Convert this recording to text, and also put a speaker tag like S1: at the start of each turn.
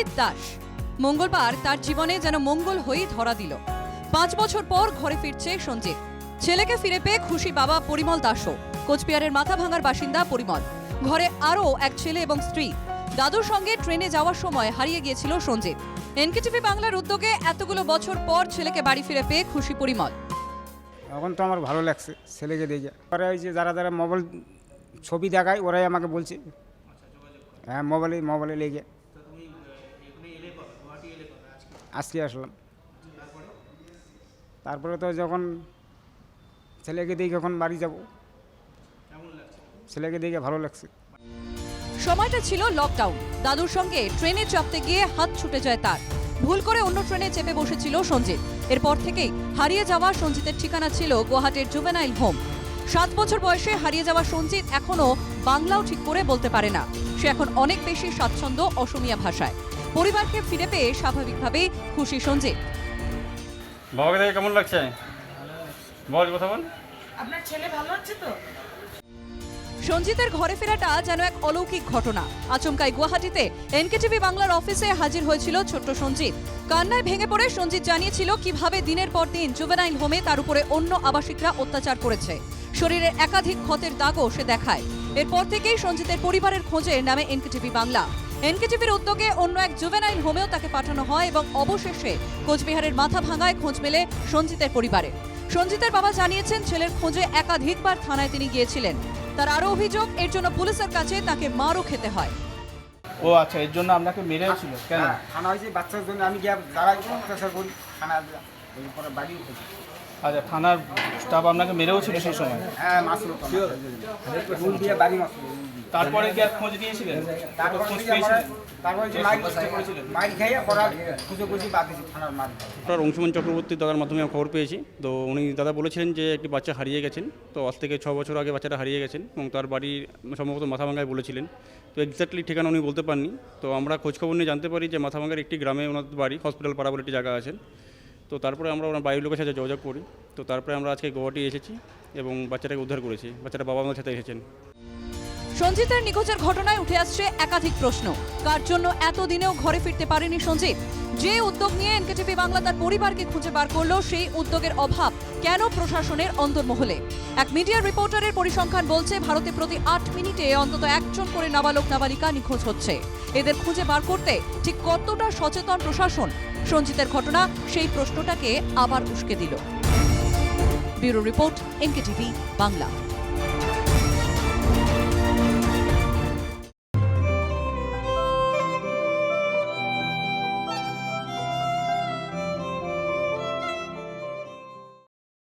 S1: সঞ্জিত দাস। মঙ্গলবার তার জীবনে যেন মঙ্গল হয়েই ধরা দিল। পাঁচ বছর পর ঘরে ফিরছে সঞ্জিত। ছেলেকে ফিরে পেয়ে খুশি বাবা পরিমল দাসও। কোচবিহারের মাথা ভাঙার বাসিন্দা পরিমল। ঘরে আরও এক ছেলে এবং স্ত্রী। দাদুর সঙ্গে ট্রেনে যাওয়ার সময় হারিয়ে গিয়েছিল সঞ্জিত। এনকেটিভি বাংলার উদ্যোগে এতগুলো বছর পর ছেলেকে বাড়ি ফিরে পেয়ে খুশি পরিমল।
S2: এখন তো আমার ভালো লাগছে ছেলেকে দেখে। পরে ওই যে যারা যারা মোবাইল ছবি দেখায় ওরাই আমাকে বলছে হ্যাঁ মোবাইলে মোবাইলে লেগে। আসলাম। তারপরে তো যখন ছেলেকে দিয়ে যখন বাড়ি যাব, ছেলেকে দেখে ভালো লাগছে।
S1: সময়টা ছিল লকডাউন দাদুর সঙ্গে ট্রেনে চাপতে গিয়ে হাত ছুটে যায় তার। ভুল করে অন্য ট্রেনে চেপে বসেছিল সঞ্জিত। এরপর থেকেই হারিয়ে যাওয়া সঞ্জিতের ঠিকানা ছিল গুয়াহাটির জুভেনাইল হোম সাত বছর বয়সে হারিয়ে যাওয়া সঞ্জিত এখনও বাংলাও ঠিক করে বলতে পারে না। সে এখন অনেক বেশি স্বাচ্ছন্দ্য অসমিয়া ভাষায়। পরিবারকে ফিরে পেয়ে স্বাভাবিকভাবেই খুশি সঞ্জিত
S3: বাবাকে দেখে কেমন লাগছে? বল কথা বল।
S4: আপনার ছেলে ভালো আছে তো?
S1: সঞ্জিতের ঘরে ফেরাটা যেন এক অলৌকিক ঘটনা। আচমকাই গুয়াহাটিতে এনকেটিভি বাংলার অফিসে হাজির হয়েছিল ছোট্ট সঞ্জিত কান্নায় ভেঙে পড়ে সঞ্জিত জানিয়েছিল কীভাবে দিনের পর দিন জুভেনাইল হোমে তার উপরে অন্য আবাসিকরা অত্যাচার করেছে। শরীরের একাধিক ক্ষতের দাগও সে দেখায়। এরপর থেকেই সঞ্জিতের পরিবারের খোঁজে নামে এনকেটিভি বাংলা। এনকেটিভির উদ্যোগে অন্য এক জুভেনাইল হোমেও তাকে পাঠানো হয় এবং অবশেষে কোচবিহারের মাথা ভাঙায় খোঁজ মেলে সঞ্জিতের পরিবারে। সঞ্জিতের বাবা জানিয়েছেন ছেলের খোঁজে একাধিকবার থানায় তিনি গিয়েছিলেন। তার আরও অভিযোগ এর জন্য পুলিশের কাছে তাকে মারও খেতে হয়।
S5: ও আচ্ছা এর জন্য আপনাকে মেরেছিল কেন?
S2: হ্যাঁ, থানা হয়েছে বাচ্চার জন্য আমি গিয়ে যারা অত্যাচার করি থানা পরে বাড়ি
S5: আচ্ছা থানার স্টাফ আপনাকে মেরেও ছিল সেই সময়?
S2: হ্যাঁ মাসলো রুল দিয়ে বাড়ি মাসলো
S5: তারপরে কি আর খোঁজ নিয়েছিলেন?
S2: তারপর
S5: খোঁজ পেয়েছিলেন?
S3: ডক্টর অংশুমান চক্রবর্তী দাদার মাধ্যমে খবর পেয়েছি। তো উনি দাদা বলেছিলেন যে একটি বাচ্চা হারিয়ে গেছেন। তো আজ থেকে ছ বছর আগে বাচ্চাটা হারিয়ে গেছেন এবং তার বাড়ি সম্ভবত মাথাভাঙ্গায় বলেছিলেন। তো এক্স্যাক্টলি ঠিকানা উনি বলতে পারেননি। তো আমরা খোঁজখবর নিয়ে জানতে পারি যে মাথাভাঙ্গার একটি গ্রামে ওনার বাড়ি হসপিটাল পাড়া বলে একটি জায়গা আছেন তো তারপরে আমরা ওনার বাড়ির লোকের সাথে যোগাযোগ করি। তো তারপরে আমরা আজকে গুয়াহাটি এসেছি এবং বাচ্চাটাকে উদ্ধার করেছি। বাচ্চাটা বাবা মার সাথে এসেছেন।
S1: সঞ্জিতের নিখোঁজের ঘটনায় উঠে আসছে একাধিক প্রশ্ন। কার জন্য এতদিনেও ঘরে ফিরতে পারেনি সঞ্জিত? যে উদ্যোগ নিয়ে এনকেটিভি বাংলা তার পরিবারকে খুঁজে বার করল, সেই উদ্যোগের অভাব কেন প্রশাসনের অন্তর্মহলে? এক মিডিয়া রিপোর্টারের পরিসংখ্যান বলছে, ভারতে প্রতি আট মিনিটে অন্তত একজন করে নাবালক নাবালিকা নিখোঁজ হচ্ছে। এদের খুঁজে বার করতে ঠিক কতটা সচেতন প্রশাসন? সঞ্জিতের ঘটনা, সেই প্রশ্নটাকে আবার উস্কে দিল। Bureau report, NKTV, Bangla.